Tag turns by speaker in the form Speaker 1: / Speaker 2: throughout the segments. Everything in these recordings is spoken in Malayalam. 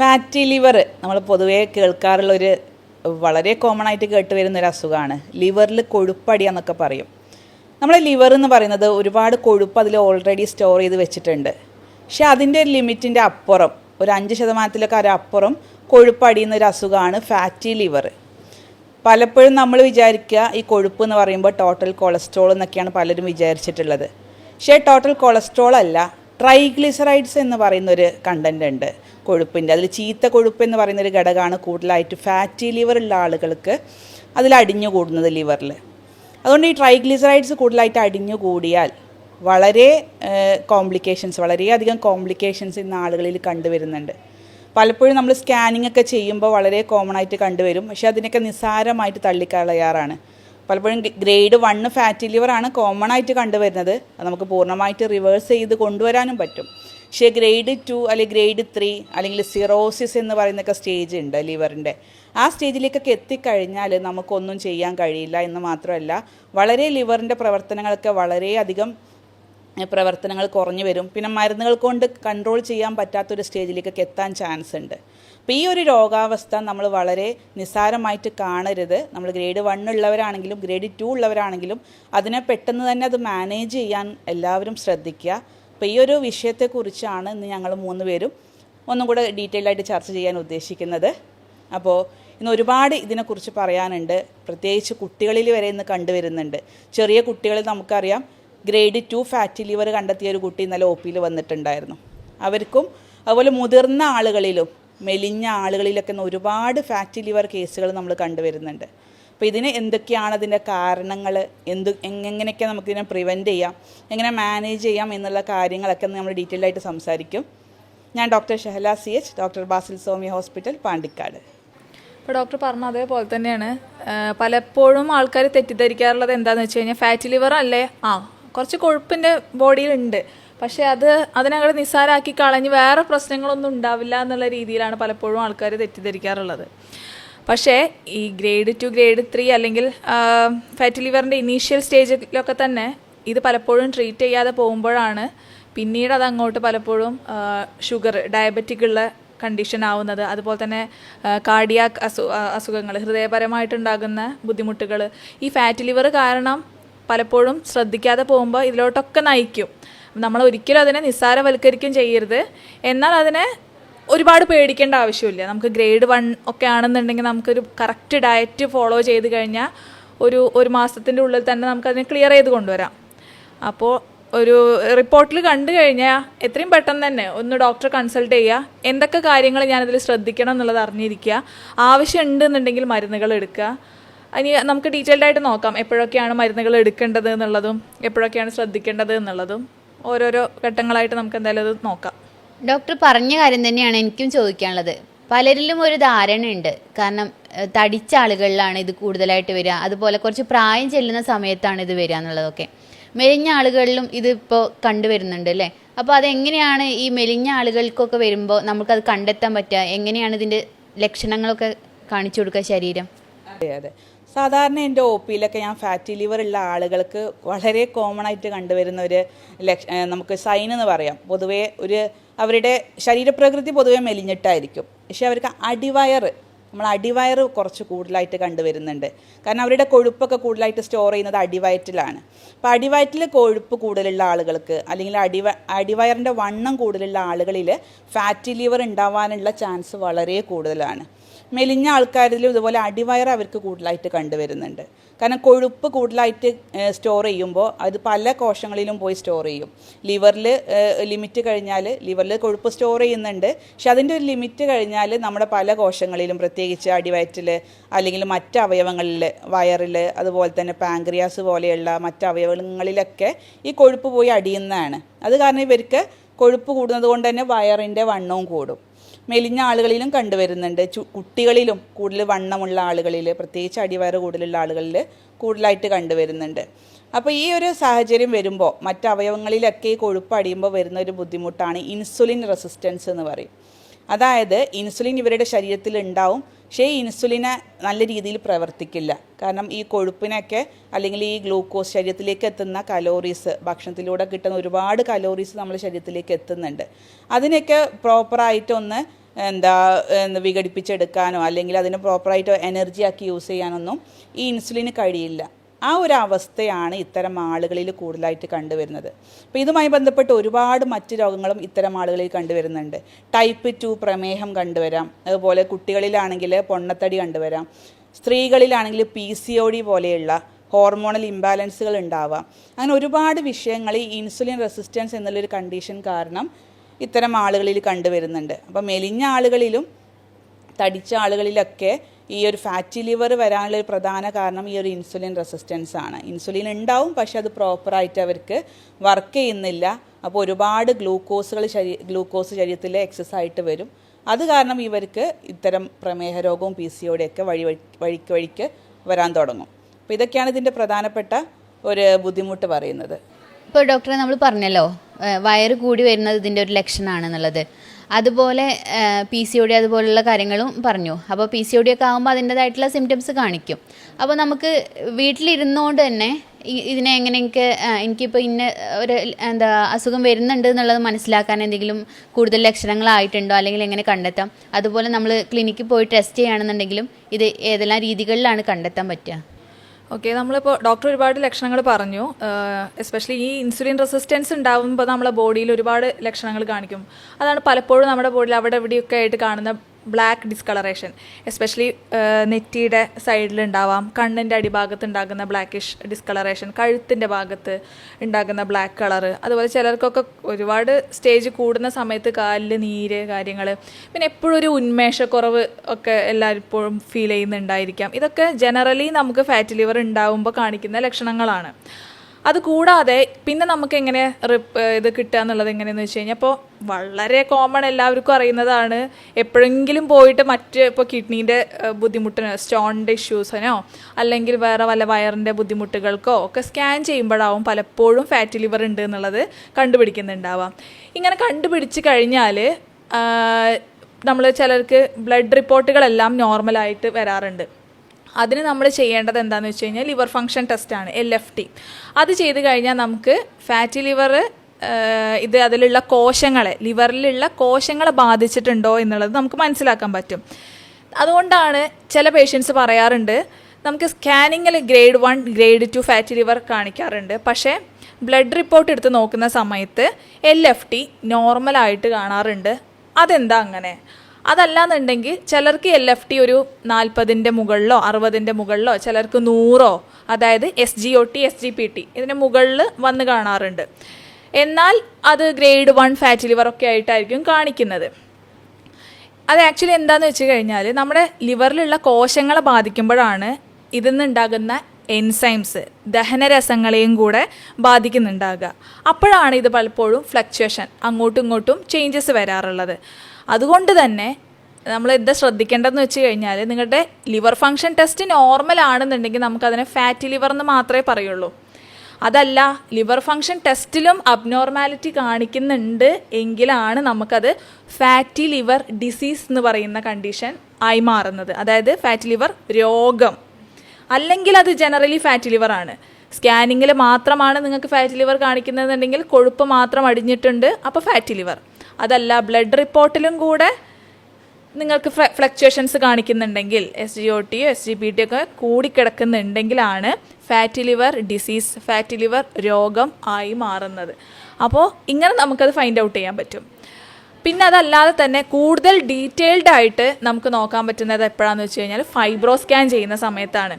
Speaker 1: ഫാറ്റി ലിവർ നമ്മൾ പൊതുവേ കേൾക്കാറുള്ള ഒരു വളരെ കോമൺ ആയിട്ട് കേട്ട് വരുന്ന ഒരു അസുഖമാണ്. ലിവറിൽ കൊഴുപ്പടിയ എന്നൊക്കെ പറയും. നമ്മൾ ലിവർ എന്ന് പറയുന്നത് ഒരുപാട് കൊഴുപ്പ് അതിൽ ഓൾറെഡി സ്റ്റോർ ചെയ്ത് വെച്ചിട്ടുണ്ട്. പക്ഷെ അതിന്റെ ഒരു ലിമിറ്റിന്റെ അപ്പുറം ഒരു അഞ്ച് ശതമാനത്തിലൊക്കെ ഒരു അപ്പുറം കൊഴുപ്പടിയുന്ന ഒരു അസുഖമാണ് ഫാറ്റി ലിവർ പലപ്പോഴും നമ്മൾ വിചാരിക്കുക ഈ കൊഴുപ്പ് എന്ന് പറയുമ്പോൾ ടോട്ടൽ കൊളസ്ട്രോൾ എന്നൊക്കെയാണ് പലരും വിചാരിച്ചിട്ടുള്ളത്. പക്ഷേ ടോട്ടൽ കൊളസ്ട്രോൾ അല്ല ട്രൈഗ്ലിസറൈഡ്സ് എന്ന് പറയുന്നൊരു ഒരു കണ്ടന്റ് ഉണ്ട്. കൊഴുപ്പിന്റെ അതിൽ ചീത്ത കൊഴുപ്പ് എന്ന് പറയുന്നൊരു ഘടകമാണ് കൂടുതലായിട്ട് ഫാറ്റി ലിവറുള്ള ആളുകൾക്ക് അതിൽ അടിഞ്ഞു കൂടുന്നത് ലിവറിൽ. അതുകൊണ്ട് ഈ ട്രൈഗ്ലിസറൈഡ്സ് കൂടുതലായിട്ട് അടിഞ്ഞു കൂടിയാൽ വളരെ കോംപ്ലിക്കേഷൻസ് വളരെയധികം കോംപ്ലിക്കേഷൻസ് ഇന്ന് ആളുകളിൽ കണ്ടുവരുന്നുണ്ട്. പലപ്പോഴും നമ്മൾ സ്കാനിങ് ഒക്കെ ചെയ്യുമ്പോൾ വളരെ കോമൺ ആയിട്ട് കണ്ടുവരും. പക്ഷേ അതിനൊക്കെ നിസ്സാരമായിട്ട് തള്ളിക്കളയാറാണ്. പലപ്പോഴും ഗ്രേഡ് വണ്ണ് ഫാറ്റി ലിവറാണ് കോമൺ ആയിട്ട് കണ്ടുവരുന്നത്. അത് നമുക്ക് പൂർണമായിട്ട് റിവേഴ്സ് ചെയ്ത് കൊണ്ടുവരാനും പറ്റും. പക്ഷേ ഗ്രേഡ് ടു അല്ലെങ്കിൽ ഗ്രേഡ് ത്രീ അല്ലെങ്കിൽ സിറോസിസ് എന്ന് പറയുന്നൊക്കെ സ്റ്റേജ് ഉണ്ട് ലിവറിന്റെ ആ സ്റ്റേജിലേക്കൊക്കെ എത്തിക്കഴിഞ്ഞാൽ നമുക്കൊന്നും ചെയ്യാൻ കഴിയില്ല എന്ന് മാത്രമല്ല വളരെ ലിവറിന്റെ പ്രവർത്തനങ്ങളൊക്കെ വളരെയധികം പ്രവർത്തനങ്ങൾ കുറഞ്ഞു വരും. പിന്നെ മരുന്നുകൾ കൊണ്ട് കൺട്രോൾ ചെയ്യാൻ പറ്റാത്തൊരു സ്റ്റേജിലേക്കൊക്കെ എത്താൻ ചാൻസ് ഉണ്ട്. അപ്പോൾ ഈ ഒരു രോഗാവസ്ഥ നമ്മൾ വളരെ നിസ്സാരമായിട്ട് കാണരുത്. നമ്മൾ ഗ്രേഡ് വൺ ഉള്ളവരാണെങ്കിലും ഗ്രേഡ് ടു ഉള്ളവരാണെങ്കിലും അതിനെ പെട്ടെന്ന് തന്നെ അത് മാനേജ് ചെയ്യാൻ എല്ലാവരും ശ്രദ്ധിക്കുക. അപ്പോൾ ഈ ഒരു വിഷയത്തെക്കുറിച്ചാണ് ഇന്ന് ഞങ്ങൾ മൂന്ന് പേരും ഒന്നും കൂടെ ഡീറ്റെയിൽ ആയിട്ട് ചർച്ച ചെയ്യാൻ ഉദ്ദേശിക്കുന്നത്. അപ്പോൾ ഇന്ന് ഒരുപാട് ഇതിനെക്കുറിച്ച് പറയാനുണ്ട്. പ്രത്യേകിച്ച് കുട്ടികളിൽ വരെ ഇന്ന് കണ്ടുവരുന്നുണ്ട്. ചെറിയ കുട്ടികളിൽ നമുക്കറിയാം ഗ്രേഡ് ടു ഫാറ്റ് ലിവർ കണ്ടെത്തിയ ഒരു കുട്ടി ഇന്നലെ ഒ പിയിൽ വന്നിട്ടുണ്ടായിരുന്നു. അവർക്കും അതുപോലെ മുതിർന്ന ആളുകളിലും മെലിഞ്ഞ ആളുകളിലൊക്കെ ഒരുപാട് ഫാറ്റ് ലിവർ കേസുകൾ നമ്മൾ കണ്ടുവരുന്നുണ്ട്. അപ്പോൾ ഇതിന് എന്തൊക്കെയാണ് അതിന്റെ കാരണങ്ങൾ? എന്ത് എങ്ങനെയൊക്കെ നമുക്കിതിനെ പ്രിവെന്റ് ചെയ്യാം? എങ്ങനെ മാനേജ് ചെയ്യാം എന്നുള്ള കാര്യങ്ങളൊക്കെ നമ്മൾ ഡീറ്റെയിൽ ആയിട്ട് സംസാരിക്കും. ഞാൻ doctor Shahala C H doctor Basil Somi hospital Pandikkad.
Speaker 2: ഇപ്പോൾ ഡോക്ടർ പറഞ്ഞ അതേപോലെ തന്നെയാണ്. പലപ്പോഴും ആൾക്കാർ തെറ്റിദ്ധരിക്കാറുള്ളത് എന്താണെന്ന് വെച്ച് കഴിഞ്ഞാൽ ഫാറ്റി ലിവർ അല്ലേ? ആ കുറച്ച് കൊഴുപ്പിന്റെ ബോഡിയിലുണ്ട് പക്ഷേ അത് അതിനകത്ത് നിസ്സാരാക്കി കളഞ്ഞ് വേറെ പ്രശ്നങ്ങളൊന്നും ഉണ്ടാവില്ല എന്നുള്ള രീതിയിലാണ് പലപ്പോഴും ആൾക്കാർ തെറ്റിദ്ധരിക്കാറുള്ളത്. പക്ഷേ ഈ ഗ്രേഡ് ടു ഗ്രേഡ് ത്രീ അല്ലെങ്കിൽ ഫാറ്റ് ലിവറിന്റെ ഇനീഷ്യൽ സ്റ്റേജിലൊക്കെ തന്നെ ഇത് പലപ്പോഴും ട്രീറ്റ് ചെയ്യാതെ പോകുമ്പോഴാണ് പിന്നീട് അത് അങ്ങോട്ട് പലപ്പോഴും ഷുഗർ ഡയബറ്റിക് ഉള്ള കണ്ടീഷൻ ആവുന്നത്. അതുപോലെ തന്നെ കാർഡിയാക് അസു അസുഖങ്ങൾ ഹൃദയപരമായിട്ടുണ്ടാകുന്ന ബുദ്ധിമുട്ടുകൾ ഈ ഫാറ്റ് ലിവർ കാരണം പലപ്പോഴും ശ്രദ്ധിക്കാതെ പോകുമ്പോൾ ഇതിലോട്ടൊക്കെ നയിക്കും. നമ്മൾ ഒരിക്കലും അതിനെ നിസ്സാരവൽക്കരിക്കുകയും ചെയ്യരുത്. എന്നാൽ അതിനെ ഒരുപാട് പേടിക്കേണ്ട ആവശ്യമില്ല. നമുക്ക് ഗ്രേഡ് വൺ ഒക്കെ ആണെന്നുണ്ടെങ്കിൽ നമുക്കൊരു കറക്റ്റ് ഡയറ്റ് ഫോളോ ചെയ്ത് കഴിഞ്ഞാൽ ഒരു ഒരു മാസത്തിന്റെ ഉള്ളിൽ തന്നെ നമുക്കതിനെ ക്ലിയർ ചെയ്ത് കൊണ്ടുവരാം. അപ്പോൾ ഒരു റിപ്പോർട്ടിൽ കണ്ടു കഴിഞ്ഞാൽ എത്രയും പെട്ടെന്ന് തന്നെ ഒന്ന് ഡോക്ടറെ കൺസൾട്ട് ചെയ്യുക. എന്തൊക്കെ കാര്യങ്ങൾ ഞാനതിൽ ശ്രദ്ധിക്കണം എന്നുള്ളത് അറിഞ്ഞിരിക്കുക. ആവശ്യമുണ്ട് എന്നുണ്ടെങ്കിൽ മരുന്നുകൾ എടുക്കുക. ഇനി നമുക്ക് ഡീറ്റെയിൽഡ് ആയിട്ട് നോക്കാം. എപ്പോഴൊക്കെയാണ് മരുന്നുകൾ എടുക്കേണ്ടത് എന്നുള്ളതും എപ്പോഴൊക്കെയാണ് ശ്രദ്ധിക്കേണ്ടത് എന്നുള്ളതും. ഓരോരോ ഘട്ടങ്ങളായിട്ട് നമുക്ക് എന്തായാലും അത് നോക്കാം.
Speaker 3: ഡോക്ടർ പറഞ്ഞ കാര്യം തന്നെയാണ് എനിക്കും ചോദിക്കാനുള്ളത്. പലരിലും ഒരു ധാരണയുണ്ട്. കാരണം തടിച്ച ആളുകളിലാണ് ഇത് കൂടുതലായിട്ട് വരിക. അതുപോലെ കുറച്ച് പ്രായം ചെല്ലുന്ന സമയത്താണ് ഇത് വരിക എന്നുള്ളതൊക്കെ. മെലിഞ്ഞ ആളുകളിലും ഇത് കണ്ടുവരുന്നുണ്ട് അല്ലേ? അപ്പോൾ അതെങ്ങനെയാണ് ഈ മെലിഞ്ഞ ആളുകൾക്കൊക്കെ വരുമ്പോൾ നമുക്കത് കണ്ടെത്താൻ പറ്റുക? എങ്ങനെയാണ് ഇതിന്റെ ലക്ഷണങ്ങളൊക്കെ കാണിച്ചു കൊടുക്കുക ശരീരം?
Speaker 1: അതെ അതെ. സാധാരണ എന്റെ ഒ പിയിലൊക്കെ ഞാൻ ഫാറ്റി ലിവർ ഉള്ള ആളുകൾക്ക് വളരെ കോമൺ ആയിട്ട് കണ്ടുവരുന്ന ഒരു ലക്ഷ നമുക്ക് സൈൻ എന്ന് പറയാം. പൊതുവേ ഒരു അവരുടെ ശരീരപ്രകൃതി പൊതുവെ മെലിഞ്ഞിട്ടായിരിക്കും. പക്ഷേ അവർക്ക് അടിവയർ നമ്മൾ അടിവയർ കുറച്ച് കൂടുതലായിട്ട് കണ്ടുവരുന്നുണ്ട്. കാരണം അവരുടെ കൊഴുപ്പൊക്കെ കൂടുതലായിട്ട് സ്റ്റോർ ചെയ്യുന്നത് അടിവയറ്റിലാണ്. അപ്പോൾ അടിവയറ്റിൽ കൊഴുപ്പ് കൂടുതലുള്ള ആളുകൾക്ക് അല്ലെങ്കിൽ അടിവ അടിവയറിന്റെ വണ്ണം കൂടുതലുള്ള ആളുകളിൽ ഫാറ്റി ലിവർ ഉണ്ടാവാനുള്ള ചാൻസ് വളരെ കൂടുതലാണ്. മെലിഞ്ഞ ആൾക്കാരിലും ഇതുപോലെ അടിവയർ അവർക്ക് കൂടുതലായിട്ട് കണ്ടുവരുന്നുണ്ട്. കാരണം കൊഴുപ്പ് കൂടുതലായിട്ട് സ്റ്റോർ ചെയ്യുമ്പോൾ അത് പല കോശങ്ങളിലും പോയി സ്റ്റോർ ചെയ്യും. ലിവറിൽ ലിമിറ്റ് കഴിഞ്ഞാൽ ലിവറിൽ കൊഴുപ്പ് സ്റ്റോർ ചെയ്യുന്നുണ്ട്. പക്ഷെ അതിന്റെ ഒരു ലിമിറ്റ് കഴിഞ്ഞാൽ നമ്മുടെ പല കോശങ്ങളിലും പ്രത്യേകിച്ച് അടിവയറ്റിൽ അല്ലെങ്കിൽ മറ്റ് അവയവങ്ങളിൽ വയറിൽ അതുപോലെ തന്നെ പാങ്ക്രിയാസ് പോലെയുള്ള മറ്റ് അവയവങ്ങളിലൊക്കെ ഈ കൊഴുപ്പ് പോയി അടിയുന്നതാണ്. അത് കാരണം ഇവർക്ക് കൊഴുപ്പ് കൂടുന്നത് കൊണ്ട് തന്നെ വയറിന്റെ വണ്ണവും കൂടും. മെലിഞ്ഞ ആളുകളിലും കണ്ടുവരുന്നുണ്ട്. കുട്ടികളിലും കൂടുതൽ വണ്ണമുള്ള ആളുകളിൽ പ്രത്യേകിച്ച് അടിവയറ് കൂടുതലുള്ള ആളുകളിൽ കൂടുതലായിട്ട് കണ്ടുവരുന്നുണ്ട്. അപ്പോൾ ഈ ഒരു സാഹചര്യം വരുമ്പോൾ മറ്റവയവങ്ങളിലൊക്കെ ഈ കൊഴുപ്പ് അടിയുമ്പോൾ വരുന്ന ഒരു ബുദ്ധിമുട്ടാണ് ഇൻസുലിൻ റെസിസ്റ്റൻസ് എന്ന് പറയും. അതായത് ഇൻസുലിൻ ഇവരുടെ ശരീരത്തിൽ ഉണ്ടാവും പക്ഷേ ഇൻസുലിന് നല്ല രീതിയിൽ പ്രവർത്തിക്കില്ല. കാരണം ഈ കൊഴുപ്പിനൊക്കെ അല്ലെങ്കിൽ ഈ ഗ്ലൂക്കോസ് ശരീരത്തിലേക്ക് എത്തുന്ന കലോറീസ് ഭക്ഷണത്തിലൂടെ കിട്ടുന്ന ഒരുപാട് കലോറീസ് നമ്മുടെ ശരീരത്തിലേക്ക് എത്തുന്നുണ്ട്. അതിനൊക്കെ പ്രോപ്പറായിട്ടൊന്ന് എന്താ വിഘടിപ്പിച്ചെടുക്കാനോ അല്ലെങ്കിൽ അതിന് പ്രോപ്പറായിട്ട് എനർജി ആക്കി യൂസ് ചെയ്യാനൊന്നും ഈ ഇൻസുലിന് കഴിയില്ല. ആ ഒരു അവസ്ഥയാണ് ഇത്തരം ആളുകളിൽ കൂടുതലായിട്ട് കണ്ടുവരുന്നത്. അപ്പോൾ ഇതുമായി ബന്ധപ്പെട്ട് ഒരുപാട് മറ്റ് രോഗങ്ങളും ഇത്തരം ആളുകളിൽ കണ്ടുവരുന്നുണ്ട്. ടൈപ്പ് ടു പ്രമേഹം കണ്ടുവരാം. അതുപോലെ കുട്ടികളിലാണെങ്കിൽ പൊണ്ണത്തടി കണ്ടുവരാം. സ്ത്രീകളിലാണെങ്കിൽ പി സി ഒ ഡി പോലെയുള്ള ഹോർമോണൽ ഇംബാലൻസുകൾ ഉണ്ടാവാം. അങ്ങനെ ഒരുപാട് വിഷയങ്ങൾ ഈ ഇൻസുലിൻ റെസിസ്റ്റൻസ് എന്നുള്ളൊരു കണ്ടീഷൻ കാരണം ഇത്തരം ആളുകളിൽ കണ്ടുവരുന്നുണ്ട്. അപ്പോൾ മെലിഞ്ഞ ആളുകളിലും തടിച്ച ആളുകളിലൊക്കെ ഈ ഒരു ഫാറ്റി ലിവർ വരാനുള്ള ഒരു പ്രധാന കാരണം ഈ ഒരു ഇൻസുലിൻ റെസിസ്റ്റൻസ് ആണ്. ഇൻസുലിൻ ഉണ്ടാവും പക്ഷെ അത് പ്രോപ്പറായിട്ട് അവർക്ക് വർക്ക് ചെയ്യുന്നില്ല. അപ്പോൾ ഒരുപാട് ഗ്ലൂക്കോസുകൾ ശരീ ഗ്ലൂക്കോസ് ശരീരത്തിൽ എക്സസ് ആയിട്ട് വരും. അത് കാരണം ഇവർക്ക് ഇത്തരം പ്രമേഹ രോഗവും പി സി വഴി വഴി- വഴിക്ക് വഴിക്ക് വരാൻ തുടങ്ങും. അപ്പോൾ ഇതൊക്കെയാണ് ഇതിന്റെ പ്രധാനപ്പെട്ട ഒരു ബുദ്ധിമുട്ട് പറയുന്നത്.
Speaker 3: ഇപ്പോൾ ഡോക്ടറെ നമ്മൾ പറഞ്ഞല്ലോ വയറ് കൂടി വരുന്നത് ഇതിന്റെ ഒരു ലക്ഷണമാണെന്നുള്ളത് അതുപോലെ പി സി ഒ ഡി അതുപോലുള്ള കാര്യങ്ങളും പറഞ്ഞു. അപ്പോൾ പി സി ഒ ഡി ഒക്കെ ആകുമ്പോൾ അതിന്റെതായിട്ടുള്ള സിംറ്റംസ് കാണിക്കും. അപ്പോൾ നമുക്ക് വീട്ടിലിരുന്നുകൊണ്ട് തന്നെ ഇതിനെ ഇതിനെ എങ്ങനെയൊക്കെ എനിക്കിപ്പോൾ ഇന്ന ഒരു എന്താ അസുഖം വരുന്നുണ്ട് എന്നുള്ളത് മനസ്സിലാക്കാൻ എന്തെങ്കിലും കൂടുതൽ ലക്ഷണങ്ങളായിട്ടുണ്ടോ? അല്ലെങ്കിൽ എങ്ങനെ കണ്ടെത്താം? അതുപോലെ നമ്മൾ ക്ലിനിക്കിൽ പോയി ടെസ്റ്റ് ചെയ്യുകയാണെന്നുണ്ടെങ്കിലും ഇത് ഏതെല്ലാം രീതികളിലാണ് കണ്ടെത്താൻ പറ്റുക?
Speaker 2: ഓക്കെ നമ്മളിപ്പോൾ ഡോക്ടർ ഒരുപാട് ലക്ഷണങ്ങൾ പറഞ്ഞു. എസ്പെഷ്യലി ഈ ഇൻസുലിൻ റെസിസ്റ്റൻസ് ഉണ്ടാകുമ്പോൾ നമ്മുടെ ബോഡിയിൽ ഒരുപാട് ലക്ഷണങ്ങൾ കാണിക്കും. അതാണ് പലപ്പോഴും നമ്മുടെ ബോഡിയിൽ അവിടെ ഇവിടെയൊക്കെ ആയിട്ട് കാണുന്ന ബ്ലാക്ക് ഡിസ്കളറേഷൻ എസ്പെഷ്യലി നെറ്റിയുടെ സൈഡിൽ ഉണ്ടാവാം. കണ്ണിന്റെ അടിഭാഗത്ത് ഉണ്ടാകുന്ന ബ്ലാക്കിഷ് ഡിസ്കളറേഷൻ കഴുത്തിന്റെ ഭാഗത്ത് ഉണ്ടാകുന്ന ബ്ലാക്ക് കളറ് അതുപോലെ ചിലർക്കൊക്കെ ഒരുപാട് സ്റ്റേജ് കൂടുന്ന സമയത്ത് കാലിൽ നീര് കാര്യങ്ങൾ പിന്നെ എപ്പോഴും ഒരു ഉന്മേഷക്കുറവ് ഒക്കെ എല്ലായ്പ്പോഴും ഫീൽ ചെയ്യുന്നുണ്ടായിരിക്കാം. ഇതൊക്കെ ജനറലി നമുക്ക് ഫാറ്റ് ലിവർ ഉണ്ടാവുമ്പോൾ കാണിക്കുന്ന ലക്ഷണങ്ങളാണ്. അത് കൂടാതെ പിന്നെ നമുക്ക് എങ്ങനെ ഇത് കിട്ടുക എന്നുള്ളത് എങ്ങനെയെന്ന് വെച്ച് കഴിഞ്ഞാൽ ഇപ്പോൾ വളരെ കോമൺ എല്ലാവർക്കും അറിയുന്നതാണ് എപ്പോഴെങ്കിലും പോയിട്ട് മറ്റ് ഇപ്പോൾ കിഡ്നീന്റെ ബുദ്ധിമുട്ടിന് സ്റ്റോണിന്റെ ഇഷ്യൂസിനോ അല്ലെങ്കിൽ വേറെ വല്ല വയറിന്റെ ബുദ്ധിമുട്ടുകൾക്കോ ഒക്കെ സ്കാൻ ചെയ്യുമ്പോഴാവും പലപ്പോഴും ഫാറ്റ് ലിവർ ഉണ്ട് എന്നുള്ളത് കണ്ടുപിടിക്കുന്നുണ്ടാവാം. ഇങ്ങനെ കണ്ടുപിടിച്ച് കഴിഞ്ഞാൽ നമ്മൾ ചിലർക്ക് ബ്ലഡ് റിപ്പോർട്ടുകളെല്ലാം നോർമലായിട്ട് വരാറുണ്ട്. അതിന് നമ്മൾ ചെയ്യേണ്ടത് എന്താണെന്ന് വെച്ച് കഴിഞ്ഞാൽ ലിവർ ഫങ്ഷൻ ടെസ്റ്റാണ് എൽ എഫ് ടി അത് ചെയ്ത് കഴിഞ്ഞാൽ നമുക്ക് ഫാറ്റി ലിവർ ഇത് അതിലുള്ള കോശങ്ങളെ ലിവറിലുള്ള കോശങ്ങളെ ബാധിച്ചിട്ടുണ്ടോ എന്നുള്ളത് നമുക്ക് മനസ്സിലാക്കാൻ പറ്റും. അതുകൊണ്ടാണ് ചില പേഷ്യൻസ് പറയാറുണ്ട് നമുക്ക് സ്കാനിങ്ങിൽ grade one grade two fatty liver കാണിക്കാറുണ്ട്. പക്ഷേ ബ്ലഡ് റിപ്പോർട്ട് എടുത്ത് നോക്കുന്ന സമയത്ത് എൽ എഫ് ടി നോർമലായിട്ട് കാണാറുണ്ട്. അതെന്താ അങ്ങനെ? അതല്ലാന്നുണ്ടെങ്കിൽ ചിലർക്ക് എൽ എഫ് ടി ഒരു നാൽപ്പതിന്റെ മുകളിലോ അറുപതിന്റെ മുകളിലോ ചിലർക്ക് നൂറോ അതായത് S G O T S G P T ഇതിന് മുകളിൽ വന്ന് കാണാറുണ്ട്. എന്നാൽ അത് ഗ്രേഡ് വൺ ഫാറ്റ് ലിവർ ഒക്കെ ആയിട്ടായിരിക്കും കാണിക്കുന്നത്. അത് ആക്ച്വലി എന്താണെന്ന് വെച്ച് കഴിഞ്ഞാൽ നമ്മുടെ ലിവറിലുള്ള കോശങ്ങളെ ബാധിക്കുമ്പോഴാണ് ഇതിൽ നിന്നുണ്ടാകുന്ന എൻസൈംസ് ദഹനരസങ്ങളെയും കൂടെ ബാധിക്കുന്നുണ്ടാകുക. അപ്പോഴാണ് ഇത് പലപ്പോഴും ഫ്ലക്ച്വേഷൻ അങ്ങോട്ടും ഇങ്ങോട്ടും ചേഞ്ചസ് വരാറുള്ളത്. അതുകൊണ്ട് തന്നെ നമ്മൾ എന്താ ശ്രദ്ധിക്കേണ്ടതെന്ന് വെച്ച് കഴിഞ്ഞാൽ നിങ്ങളുടെ ലിവർ ഫങ്ഷൻ ടെസ്റ്റ് നോർമൽ ആണെന്നുണ്ടെങ്കിൽ നമുക്കതിനെ ഫാറ്റി ലിവർ എന്ന് മാത്രമേ പറയുള്ളൂ. അതല്ല ലിവർ ഫങ്ഷൻ ടെസ്റ്റിലും അബ്നോർമാലിറ്റി കാണിക്കുന്നുണ്ട് എങ്കിലാണ് നമുക്കത് ഫാറ്റി ലിവർ ഡിസീസ് എന്ന് പറയുന്ന കണ്ടീഷൻ ആയി മാറുന്നത്. അതായത് ഫാറ്റി ലിവർ രോഗം. അല്ലെങ്കിൽ അത് ജനറലി ഫാറ്റി ലിവർ ആണ്. സ്കാനിങ്ങിൽ മാത്രമാണ് നിങ്ങൾക്ക് ഫാറ്റി ലിവർ കാണിക്കുന്നതെന്നുണ്ടെങ്കിൽ കൊഴുപ്പ് മാത്രം അടിഞ്ഞിട്ടുണ്ട് അപ്പോൾ ഫാറ്റി ലിവർ. അതല്ല ബ്ലഡ് റിപ്പോർട്ടിലും കൂടെ നിങ്ങൾക്ക് fluctuations കാണിക്കുന്നുണ്ടെങ്കിൽ S G O T S G B T ഒക്കെ കൂടിക്കിടക്കുന്നുണ്ടെങ്കിലാണ് fatty liver disease fatty liver രോഗം ആയി മാറുന്നത്. അപ്പോൾ ഇങ്ങനെ നമുക്കത് ഫൈൻഡ് ഔട്ട് ചെയ്യാൻ പറ്റും. പിന്നെ അതല്ലാതെ തന്നെ കൂടുതൽ ഡീറ്റെയിൽഡ് ആയിട്ട് നമുക്ക് നോക്കാൻ പറ്റുന്നത് എപ്പോഴാണെന്ന് വെച്ച് കഴിഞ്ഞാൽ ഫൈബ്രോ സ്കാൻ ചെയ്യുന്ന സമയത്താണ്.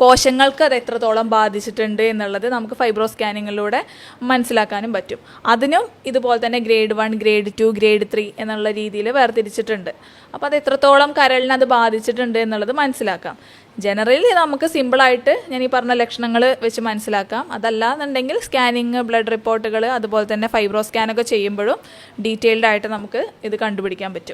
Speaker 2: കോശങ്ങൾക്ക് അത് എത്രത്തോളം ബാധിച്ചിട്ടുണ്ട് എന്നുള്ളത് നമുക്ക് ഫൈബ്രോ സ്കാനിങ്ങിലൂടെ മനസ്സിലാക്കാനും പറ്റും. അതിനും ഇതുപോലെ തന്നെ grade one grade two grade three എന്നുള്ള രീതിയിൽ വേർതിരിച്ചിട്ടുണ്ട്. അപ്പോൾ അത് എത്രത്തോളം കരളിനെ അത് ബാധിച്ചിട്ടുണ്ട് എന്നുള്ളത് മനസ്സിലാക്കാം. ജനറലി നമുക്ക് സിമ്പിളായിട്ട് ഞാൻ ഈ പറഞ്ഞ ലക്ഷണങ്ങൾ വെച്ച് മനസ്സിലാക്കാം. അതല്ല എന്നുണ്ടെങ്കിൽ സ്കാനിങ് ബ്ലഡ് റിപ്പോർട്ടുകൾ അതുപോലെ തന്നെ ഫൈബ്രോ സ്കാനൊക്കെ ചെയ്യുമ്പോഴും ഡീറ്റെയിൽഡ് ആയിട്ട് നമുക്ക് ഇത് കണ്ടുപിടിക്കാൻ പറ്റും.